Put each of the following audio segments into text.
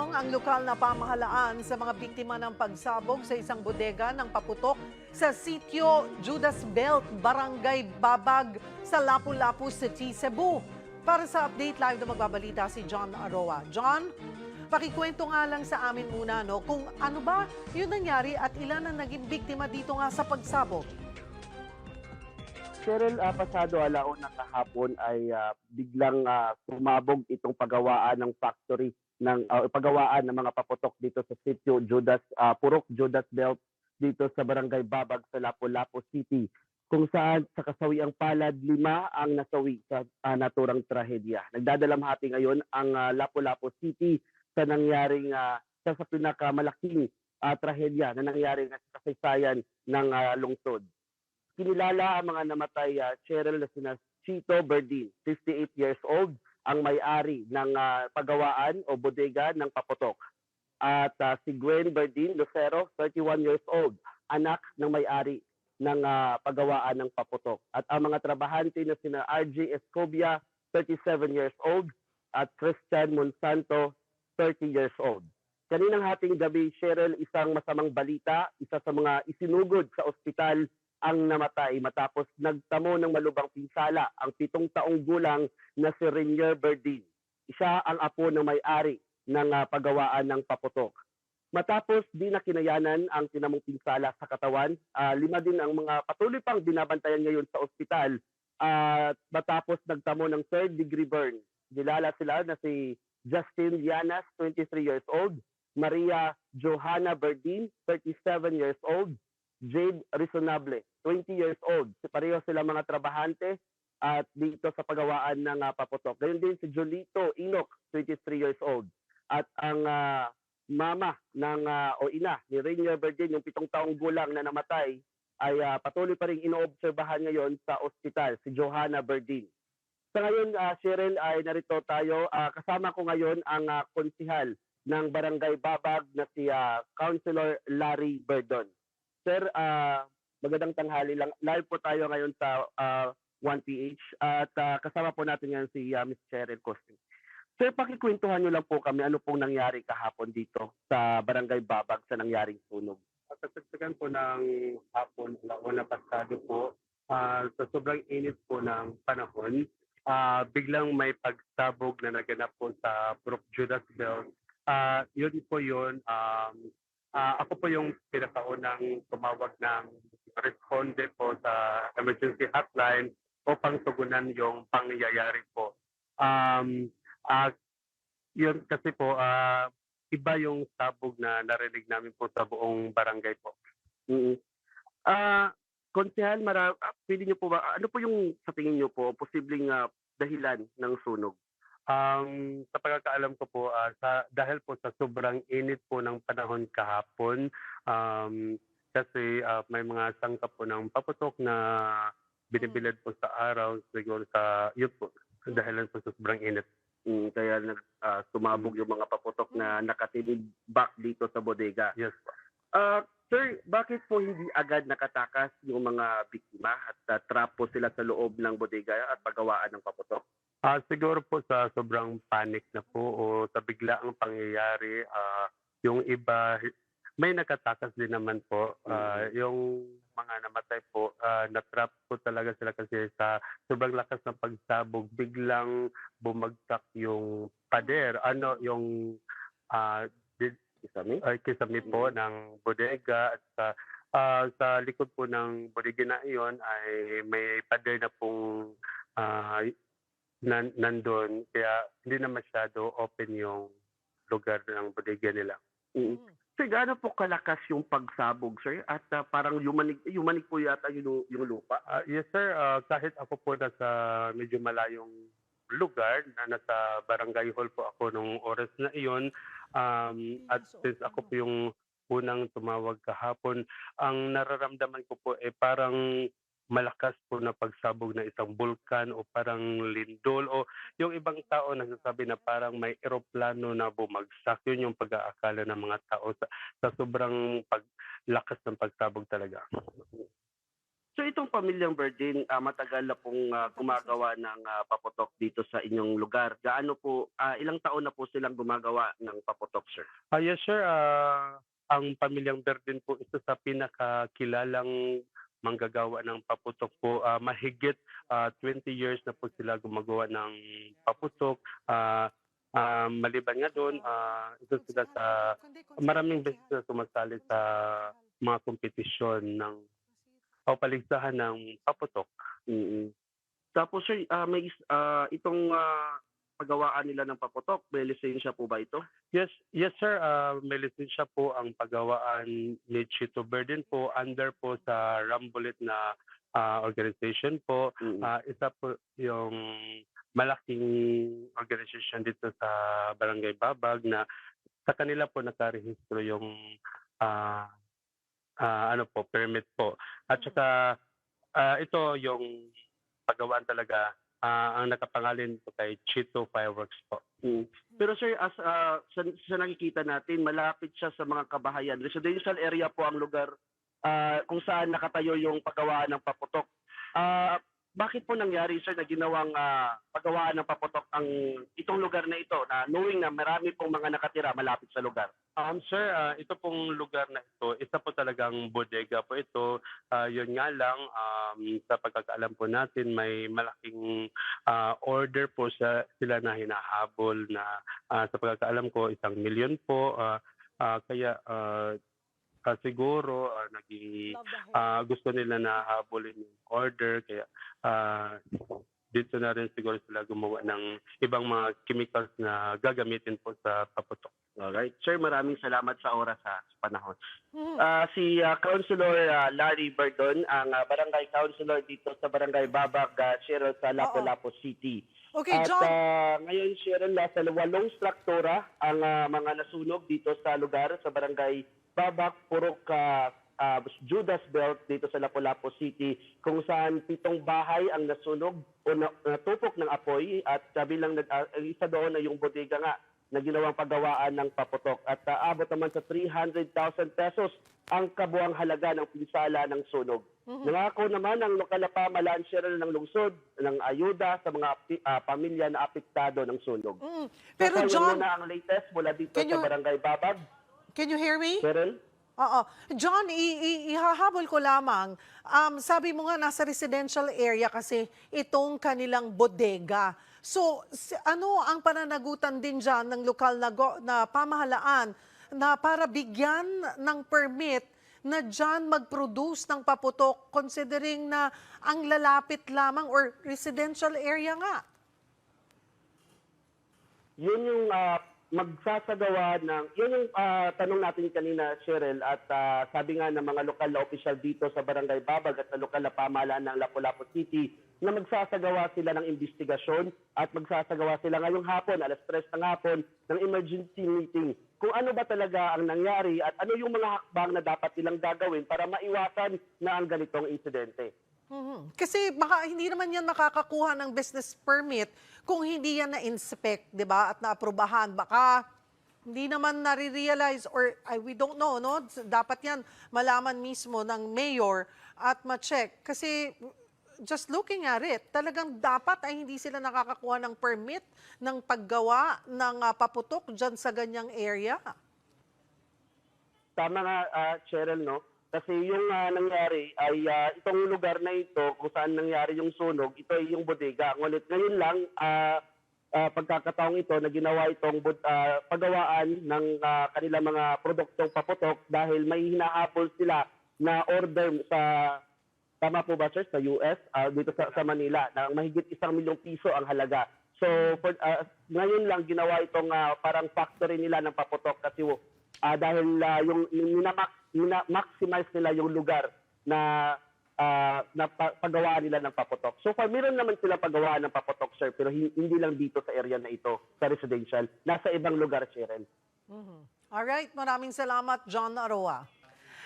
Nagpulong ang lokal na pamahalaan sa mga biktima ng pagsabog sa isang bodega ng paputok sa sitio Judas Belt, Barangay Babag sa Lapu-Lapu City, Cebu. Para sa update live na magbabalita si John Aroa. John, pakikwento nga lang sa amin muna no, kung ano ba yung nangyari at ilan ang naging biktima dito nga sa pagsabog. Cheryl, uh, pasado alauna kahapon ay ah, biglang ah, sumabog itong pagawaan ng factory ng ah, pagawaan ng mga paputok dito sa sitio Judas ah, Purok Judas Belt dito sa Barangay Babag sa Lapu-Lapu City kung saan sa kasawiang palad lima ang nasawi sa ah, naturang trahedya. Nagdadalamhati ngayon ang ah, Lapu-Lapu City sa nangyaring ah, sa, sa pinakamalaking ah, trahedya na nangyari sa kasaysayan ng ah, lungsod kinilala ang mga namatay uh, Cheryl na sina Chito Berdin, 58 years old, ang may-ari ng ah, pagawaan o bodega ng Papotok. At ah, si Gwen Berdin Lucero, 31 years old, anak ng may-ari ng ah, pagawaan ng Papotok. At ang mga trabahante na sina RJ Escobia, 37 years old, at Christian Monsanto, 30 years old. Kaninang hating gabi, Cheryl, isang masamang balita, isa sa mga isinugod sa ospital ang namatay matapos nagtamo ng malubang pinsala ang pitong taong gulang na si Renier Berdin. Siya ang apo ng may-ari ng ah, pagawaan ng paputok. Matapos di na kinayanan ang tinamong pinsala sa katawan, ah, lima din ang mga patuloy pang binabantayan ngayon sa ospital at matapos nagtamo ng third degree burn. Dilala sila na si Justin Llanas, 23 years old, Maria Johanna Berdin, 37 years old, Jade Resonable, 20 years old. Pareho sila mga trabahante at dito sa pagawaan ng uh, paputok. Ganyan din si Jolito Inok, 23 years old. At ang ah, mama ng ah, o ina ni Rainier Berdin, yung pitong taong gulang na namatay, ay ah, patuloy pa rin inoobserbahan ngayon sa ospital, si Johanna Berdin. Sa ngayon, uh, Cheryl, ay narito tayo. Ah, kasama ko ngayon ang ah, konsihal ng Barangay Babag na si ah, Councilor Larry Berdon. Sir, ah, magandang tanghali lang. Live po tayo ngayon sa ah, 1PH at ah, kasama po natin ngayon si ah, Ms. Cheryl Costing. Sir, pakikwentuhan niyo lang po kami ano pong nangyari kahapon dito sa Barangay Babag sa nangyaring sunog. Kasagsagan po ng hapon, una pasado po, ah, sa sobrang init po ng panahon, ah, biglang may pagsabog na naganap po sa Brook Judas Belt. Ah, yun po yun, um, ah, ako po yung pinakaunang tumawag ng responde po sa emergency hotline upang tugunan yung pangyayari po. Um, ah, yun kasi po, ah, iba yung sabog na narinig namin po sa buong barangay po. mm Ah, konsehal, mara, ah, pili niyo po ba, ano po yung sa tingin niyo po, posibleng ah, dahilan ng sunog? Um, sa pagkakaalam ko po, ah, sa, dahil po sa sobrang init po ng panahon kahapon, um, kasi ah, may mga sangkap po ng paputok na binibilad po sa araw, siguro sa, yun po, dahilan po sa sobrang init. Mm, kaya nag ah, sumabog yung mga paputok na nakatinig back dito sa bodega. Yes po. Sir, bakit po hindi agad nakatakas yung mga biktima at uh, trap po sila sa loob ng bodega at pagawaan ng paputok? Ah, siguro po sa sobrang panic na po o sa biglaang pangyayari, ah, yung iba may nakatakas din naman po. Ah, yung mga namatay po, ah, natrap po talaga sila kasi sa sobrang lakas ng pagsabog, biglang bumagsak yung pader, ano yung ah, Isami? ay kisame po ng bodega at sa ah, sa likod po ng bodega na iyon ay may pader na pong ah, nan, nandun kaya hindi na masyado open yung lugar ng bodega nila. Mm. Sir, gaano po kalakas yung pagsabog, sir? At ah, parang yumanig, yumanig po yata yung, yung lupa. Ah, yes sir, Ah, kahit ako po nasa medyo malayong lugar na nasa barangay hall po ako nung oras na iyon um, at since ako po yung unang tumawag kahapon, ang nararamdaman ko po eh parang malakas po na pagsabog ng isang bulkan o parang lindol o yung ibang tao nagsasabi na parang may eroplano na bumagsak. Yun yung pag-aakala ng mga tao sa, sa sobrang paglakas ng pagsabog talaga. So itong pamilyang Berdin, ah, matagal na pong ah, gumagawa ng ah, paputok dito sa inyong lugar. Gaano po, ah, ilang taon na po silang gumagawa ng paputok, sir? Ah, yes, sir. Ah, ang pamilyang Berden po isa sa pinakakilalang manggagawa ng paputok po. Ah, mahigit ah, 20 years na po sila gumagawa ng paputok. Ah, ah, maliban nga doon, ah, isa sila sa maraming beses na sumasali sa mga kompetisyon ng o paligsahan ng paputok. mm Tapos sir, ah, may ah, itong ah, paggawaan nila ng paputok, may lisensya po ba ito? Yes, yes sir. Uh, may lisensya po ang paggawaan ni Chito Burden po under po sa Rambulit na ah, organization po. Mm. Ah, isa po yung malaking organization dito sa Barangay Babag na sa kanila po nakarehistro yung ah, ah, ano po permit po. At saka ah, ito yung paggawaan talaga ah, ang nakapangalan po kay Chito Fireworks po. Mm. Pero sir, as ah, sa, sa nakikita natin, malapit siya sa mga kabahayan. Residential area po ang lugar ah, kung saan nakatayo yung paggawaan ng paputok. Ah, bakit po nangyari sir na ginawang ah, paggawaan ng paputok ang itong lugar na ito na knowing na marami pong mga nakatira malapit sa lugar? Um, sir, ah, ito pong lugar na ito, isa po talagang bodega po ito. Ah, yun nga lang, um, sa pagkakaalam po natin, may malaking ah, order po sa, sila na hinahabol na ah, sa pagkakaalam ko, isang milyon po. Ah, ah, kaya ah, ah, siguro ah, naging ah, gusto nila na habulin yung order. Kaya ah, dito na rin siguro sila gumawa ng ibang mga chemicals na gagamitin po sa paputok. Alright. Sir, maraming salamat sa oras sa panahon. Ah, si ah, Councilor ah, Larry Berdon, ang ah, barangay councilor dito sa barangay Babag, uh, Cheryl sa Lapu-Lapu City. Okay, At John. ah, ngayon, Cheryl, nasa walong struktura ang ah, mga nasunog dito sa lugar sa barangay Babak, Purok, ah, ah, Judas Belt dito sa Lapu-Lapu City kung saan pitong bahay ang nasunog o na, natupok ng apoy at sabi lang nag, ah, isa doon na yung bodega nga na ginawang paggawaan ng paputok at ah, abot naman sa 300,000 pesos ang kabuang halaga ng pinsala ng sunog. Nangako naman ang lokal na pamahalaan Cheryl ng lungsod ng ayuda sa mga ah, pamilya na apektado ng sunog. Mm. So, Pero yun John, muna ang latest mula dito Can sa you- Barangay Babag. can you hear me? Cheryl? Oo. John, ihahabol ko lamang. Um, sabi mo nga, nasa residential area kasi itong kanilang bodega. So, si- ano ang pananagutan din dyan ng lokal na, go- na pamahalaan na para bigyan ng permit na dyan mag-produce ng paputok considering na ang lalapit lamang or residential area nga? Yun yung ah, magsasagawa ng, yun yung ah, tanong natin kanina, Cheryl, at ah, sabi nga ng mga lokal na opisyal dito sa Barangay Babag at sa lokal na pamahalaan ng Lapu-Lapu City na magsasagawa sila ng investigasyon at magsasagawa sila ngayong hapon, alas 3 ng hapon, ng emergency meeting kung ano ba talaga ang nangyari at ano yung mga hakbang na dapat nilang gagawin para maiwasan na ang ganitong insidente. Mhm. Kasi baka hindi naman yan makakakuha ng business permit kung hindi yan na-inspect, di ba, at naaprubahan. Baka hindi naman nare-realize or ay, we don't know, no? Dapat yan malaman mismo ng mayor at ma-check. Kasi just looking at it, talagang dapat ay hindi sila nakakakuha ng permit ng paggawa ng ah, paputok dyan sa ganyang area. Tama nga, ah, Cheryl, no? Kasi yung ah, nangyari ay ah, itong lugar na ito, kung saan nangyari yung sunog, ito ay yung bodega. Ngunit ngayon lang, ah, ah, pagkakataong ito na ginawa itong ah, paggawaan ng ah, kanilang mga produktong paputok dahil may hinahabol sila na order sa Tama po ba, sir, sa US, ah, dito sa, sa Manila, na mahigit isang milyong piso ang halaga. So, for, ah, ngayon lang ginawa itong ah, parang factory nila ng paputok kasi ah, dahil ah, yung minamax, maximize nila yung lugar na ah, na pa- paggawaan nila ng paputok. So far, meron naman sila paggawaan ng paputok, sir, pero hin- hindi lang dito sa area na ito, sa residential. Nasa ibang lugar, Cheryl. Alright, maraming salamat, John Aroa.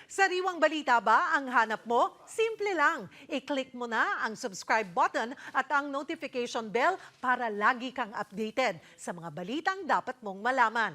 Sariwang balita ba ang hanap mo? Simple lang. I-click mo na ang subscribe button at ang notification bell para lagi kang updated sa mga balitang dapat mong malaman.